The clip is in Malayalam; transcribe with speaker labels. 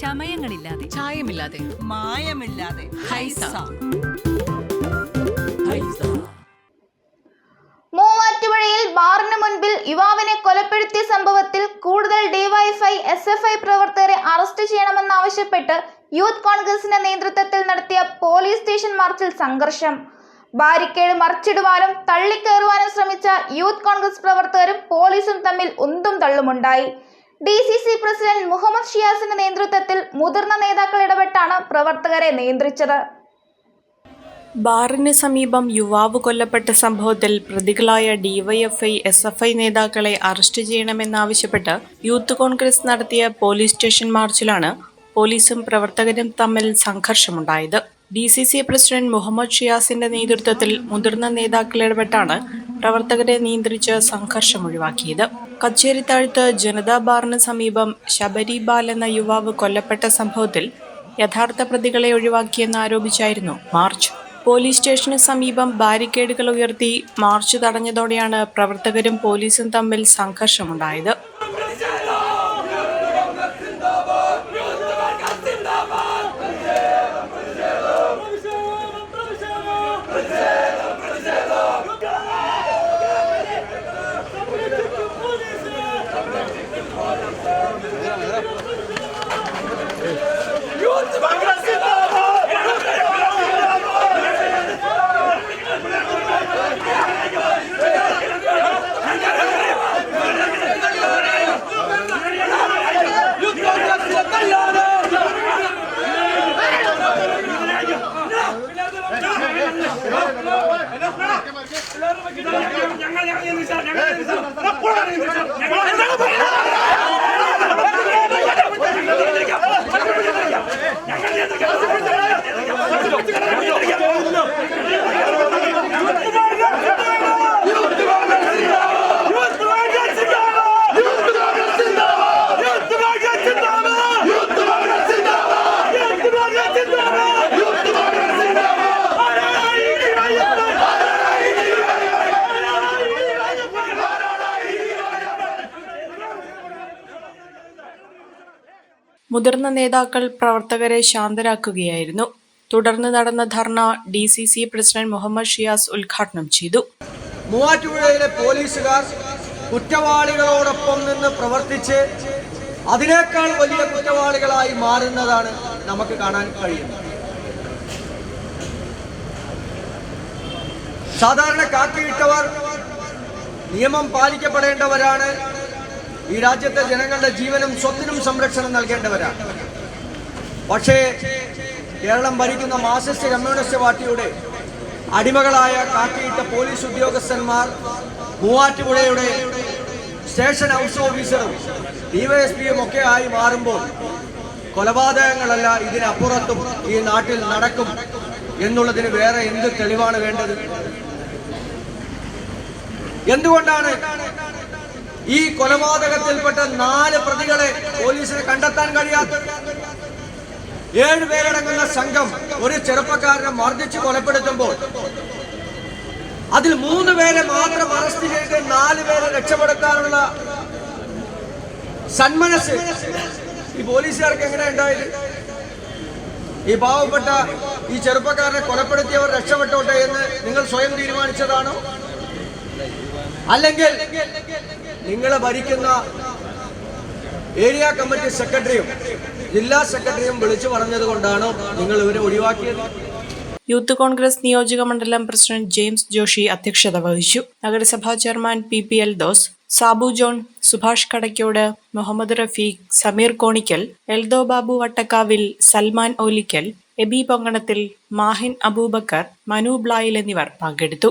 Speaker 1: ചമയങ്ങളില്ലാതെ.
Speaker 2: ചായമില്ലാതെ.
Speaker 3: മായമില്ലാതെ.
Speaker 2: ഹൈസ.
Speaker 4: മൂവാറ്റുപുഴയിൽ ബാറിന് മുൻപിൽ യുവാവിനെ കൊലപ്പെടുത്തിയ സംഭവത്തിൽ കൂടുതൽ ഡിവൈഎഫ്ഐ എസ് എഫ് ഐ പ്രവർത്തകരെ അറസ്റ്റ് ചെയ്യണമെന്നാവശ്യപ്പെട്ട് യൂത്ത് കോൺഗ്രസിന്റെ നേതൃത്വത്തിൽ നടത്തിയ പോലീസ് സ്റ്റേഷൻ മാർച്ചിൽ സംഘർഷം. ബാരിക്കേഡ് മറിച്ചിടുവാനും തള്ളിക്കയറുവാനും ശ്രമിച്ച യൂത്ത് കോൺഗ്രസ് പ്രവർത്തകരും പോലീസും തമ്മിൽ ഉന്തും തള്ളുമുണ്ടായി. D C C president Muhammad ഷിയാസിന്റെ നേതൃത്വത്തിൽ മുതിർന്ന നേതാക്കൾ ഇടപെട്ടാണ് പ്രവർത്തകരെ നിയന്ത്രിച്ചത്.
Speaker 5: ബാറിന് സമീപം യുവാവ് കൊല്ലപ്പെട്ട സംഭവത്തിൽ പ്രതികളായ ഡിവൈഎഫ്ഐ എസ് എഫ് ഐ നേതാക്കളെ അറസ്റ്റ് ചെയ്യണമെന്നാവശ്യപ്പെട്ട് യൂത്ത് കോൺഗ്രസ് നടത്തിയ പോലീസ് സ്റ്റേഷൻ മാർച്ചിലാണ് പോലീസും പ്രവർത്തകരും തമ്മിൽ സംഘർഷമുണ്ടായത്. D C C president Muhammad ഷിയാസിന്റെ നേതൃത്വത്തിൽ മുതിർന്ന നേതാക്കൾ ഇടപെട്ടാണ് പ്രവർത്തകരെ നിയന്ത്രിച്ച് സംഘർഷം ഒഴിവാക്കിയത്. കച്ചേരിത്താഴ്ത്ത് ജനതാ ബാറിന് സമീപം ശബരി ബാൽ എന്ന യുവാവ് കൊല്ലപ്പെട്ട സംഭവത്തിൽ യഥാർത്ഥ പ്രതികളെ ഒഴിവാക്കിയെന്ന് ആരോപിച്ചായിരുന്നു മാർച്ച്. പോലീസ് സ്റ്റേഷന് സമീപം ബാരിക്കേഡുകൾ ഉയർത്തി മാർച്ച് തടഞ്ഞതോടെയാണ് പ്രവർത്തകരും പോലീസും തമ്മിൽ സംഘർഷമുണ്ടായത്. ഞങ്ങൾ ഞങ്ങൾ ഞങ്ങൾ ഞങ്ങൾ മുതിർന്ന നേതാക്കൾ പ്രവർത്തകരെ ശാന്തരാക്കുകയായിരുന്നു. തുടർന്ന് നടന്ന dharna D C C president Muhammad Shiyas ഉദ്ഘാടനം ചെയ്തു.
Speaker 6: മൂവാറ്റുപുഴയിലെ പോലീസുകാർ കുറ്റവാളികളോടൊപ്പം നിന്ന് പ്രവർത്തിച്ച് അതിനേക്കാൾ വലിയ കുറ്റവാളികളായി മാറുന്നതാണ് നമുക്ക് കാണാൻ കഴിയുന്നത്. സാധാരണ കാക്കിയിട്ടവർ നിയമം പാലിക്കപ്പെടേണ്ടവരാണ്. ഈ രാജ്യത്തെ ജനങ്ങളുടെ ജീവനും സ്വത്തിനും സംരക്ഷണം നൽകേണ്ടവരാണ് പക്ഷേ കേരളം ഭരിക്കുന്ന മാർക്സിസ്റ്റ് കമ്മ്യൂണിസ്റ്റ് പാർട്ടിയുടെ അടിമകളായ കാക്കിയിട്ട പോലീസ് ഉദ്യോഗസ്ഥന്മാർ മൂവാറ്റുപുഴയുടെ സ്റ്റേഷൻ ഹൗസ് ഓഫീസറും ഡിവൈഎസ്പിയും ഒക്കെ ആയി മാറുമ്പോൾ കൊലപാതകങ്ങളല്ല ഇതിനപ്പുറത്തും ഈ നാട്ടിൽ നടക്കും എന്നുള്ളതിന് വേറെ എന്ത് തെളിവാണ് വേണ്ടത്? എന്തുകൊണ്ടാണ് ഈ കൊലപാതകത്തിൽപ്പെട്ട നാല് പ്രതികളെ പോലീസിന് കണ്ടെത്താൻ കഴിയാത്ത ഏഴുപേരടങ്ങുന്ന സംഘം ഒരു ചെറുപ്പക്കാരനെ മർദ്ദിച്ച് കൊലപ്പെടുത്തുമ്പോൾ അതിൽ മൂന്ന് പേരെ മാത്രം അറസ്റ്റ് ചെയ്ത് നാല് പേരെ രക്ഷപ്പെടുത്താനുള്ള സന്മനസ് ഈ പോലീസുകാർക്ക് എങ്ങനെ ഉണ്ടായത്? ഈ പാവപ്പെട്ട ഈ ചെറുപ്പക്കാരനെ കൊലപ്പെടുത്തിയവർ രക്ഷപ്പെട്ടോട്ടെ എന്ന് നിങ്ങൾ സ്വയം തീരുമാനിച്ചതാണോ? അല്ലെങ്കിൽ നിങ്ങൾ ഭരിക്കുന്ന ഏരിയ കമ്മിറ്റി സെക്രട്ടറിയും ജില്ലാ സെക്രട്ടറിയും വിളിച്ചു പറഞ്ഞത് കൊണ്ടാണോ നിങ്ങൾ ഇവരെ ഒഴിവാക്കിയത്.
Speaker 5: യൂത്ത് കോൺഗ്രസ് നിയോജക മണ്ഡലം പ്രസിഡന്റ് ജെയിംസ് ജോഷി അധ്യക്ഷത വഹിച്ചു. നഗരസഭാ chairman P P Eldhose Sabu John Subhash Kadakkode Muhammad Rafeeq Sameer Konikkal Eldho Babu Vattakkavil Salman Olickal Aby Ponkanathil Mahin Aboobacker Manu Blayil എന്നിവർ പങ്കെടുത്തു.